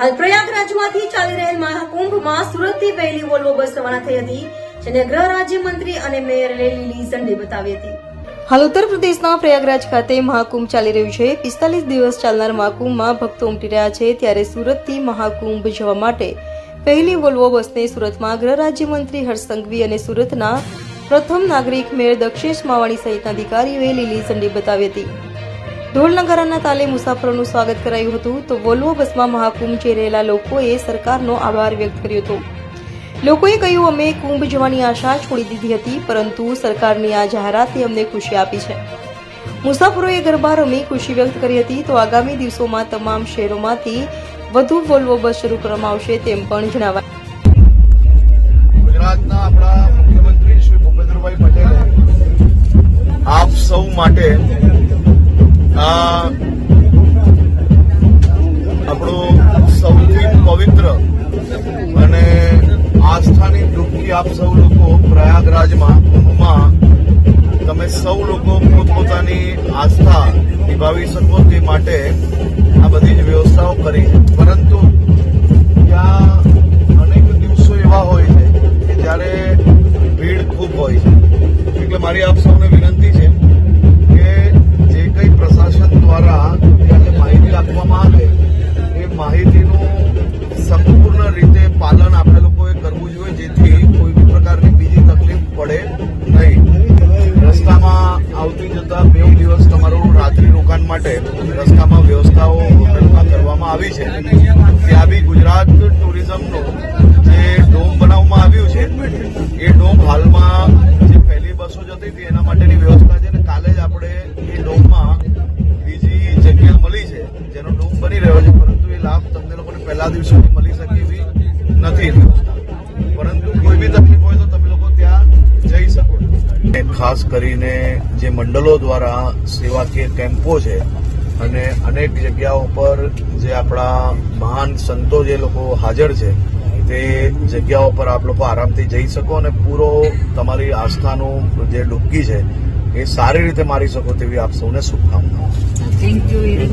હાલ પ્રયાગરાજમાંથી ચાલી રહેલ મહાકુંભમાં સુરતથી વહેલી વોલ્વો બસ રવાના થઈ હતી, જેને ગૃહ રાજ્યમંત્રી અને મેયરે લીલી ઝંડી બતાવી હતી. હાલ ઉત્તર પ્રદેશના પ્રયાગરાજ ખાતે મહાકુંભ ચાલી રહ્યું છે. પિસ્તાલીસ દિવસ ચાલનાર મહાકુંભમાં ભક્તો ઉમટી રહ્યા છે. ત્યારે સુરતથી મહાકુંભ જવા માટે પહેલી વોલ્વો બસને સુરતમાં ગૃહ રાજ્યમંત્રી હર્ષ સંઘવી અને સુરતના પ્રથમ નાગરિક મેયર દક્ષેશ માવાણી સહિતના અધિકારીઓએ લીલી ઝંડી બતાવી હતી. ઢોલ તાલે મુસાફરોનું સ્વાગત કરાયું હતું તો વોલ્વો બસમાં મહાકુંભ જઈ રહેલા લોકોએ સરકારનો આભાર વ્યક્ત કર્યો હતો. લોકોએ કહ્યું, અમે કુંભ જવાની આશા છોડી દીધી હતી, પરંતુ સરકારની આ જાહેરાતે અમને ખુશી આપી છે. મુસાફરોએ ગરબા રમી ખુશી વ્યક્ત કરી હતી તો આગામી દિવસોમાં તમામ શહેરોમાંથી વધુ વોલ્વો બસ શરૂ કરવામાં આવશે તેમ પણ જણાવાય. ગુજરાતના આપણા મુખ્યમંત્રી શ્રી ભૂપેન્દ્રભાઈ પટેલે આપ સૌ માટે આ આપણું સૌથી પવિત્ર અને આસ્થાની ડૂબકી આપ સૌ લોકો પ્રયાગરાજમાં કુંભમાં તમે સૌ લોકો પોતપોતાની આસ્થા નિભાવી શકો તે માટે આ બધી જ વ્યવસ્થાઓ કરી. પરંતુ ત્યાં અનેક દિવસો એવા હોય છે કે જ્યારે ભીડ ખૂબ હોય છે. એટલે મારી આપ સૌને બે દિવસ તમારું રાત્રિ રોકાણ માટે રસ્તામાં વ્યવસ્થાઓ હોટલમાં કરવામાં આવી છે. ત્યાં બી ગુજરાત ટુરિઝમનો જે ડોમ બનાવવામાં આવ્યું છે, એ ડોમ હાલમાં જે પહેલી બસો જતી હતી એના માટેની વ્યવસ્થા છે અને કાલે જ આપણે એ ડોમમાં બીજી જગ્યા મળી છે, જેનો ડોમ બની રહ્યો છે, પરંતુ એ લાભ તમને લોકોને પહેલા દિવસોથી મળી શકે એવી નથી. ખાસ કરીને જે મંડળો દ્વારા સેવાકીય કેમ્પો છે અને અનેક જગ્યાઓ પર જે આપણા મહાન સંતો જે લોકો હાજર છે, તે જગ્યાઓ પર આપ લોકો આરામથી જઈ શકો અને પૂરો તમારી આસ્થાનું જે ડૂબકી છે, એ સારી રીતે મારી શકો તેવી આપ સૌને શુભકામનાઓ. Thank you